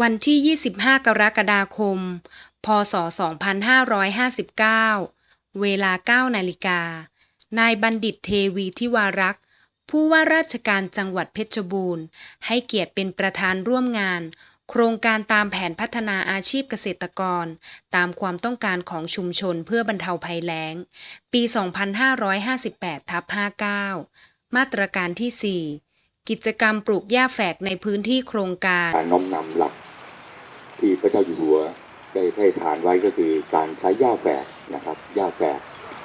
วันที่ 25 กรกฎาคม พศ 2559 เวลา 9 นาฬิกา นายบัณฑิตเทวีทิวารักษ์ ผู้ว่าราชการจังหวัดเพชรบูรณ์ ให้เกียรติเป็นประธานร่วมงาน โครงการตามแผนพัฒนาอาชีพเกษตรกร ตามความต้องการของชุมชนเพื่อบรรเทาภัยแล้ง ปี 2558ทับ59 มาตรการที่ 4 กิจกรรมปลูกหญ้าแฝกในพื้นที่โครงการ การน้อมนำหลัก ที่พระเจ้าอยู่หัวได้ให้ฐานไว้ก็คือการใช้หญ้าแฝกนะครับหญ้าแฝก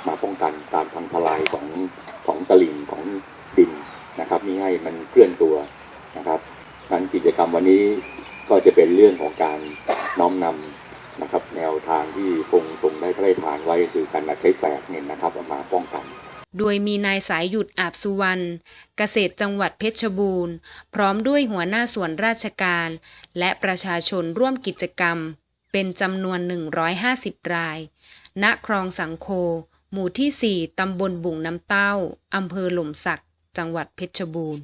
มาป้องกันการพังทลายของของตลิ่งของดินนะครับนี่ให้มันเคลื่อนตัวนะครับนั้นกิจกรรมวันนี้ก็จะเป็นเรื่องของการน้อมนำนะครับ แนวทางที่คงทรงได้พระราชทานไว้ก็คือการใช้แฝกเนี่ยนะครับเอามาป้องกัน โดยมีนายสายหยุดอาบสุวรรณ เกษตรจังหวัดเพชรบูรณ์ พร้อมด้วยหัวหน้าส่วนราชการ และประชาชนร่วมกิจกรรม เป็นจำนวน 150 ราย ณ คลองสังโค หมู่ที่ 4 ตำบลบุ่งน้ำเต้า อำเภอหล่มสัก จังหวัดเพชรบูรณ์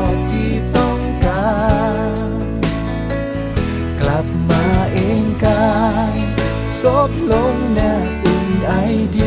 ซบลงหน้าอุ่นไอเดี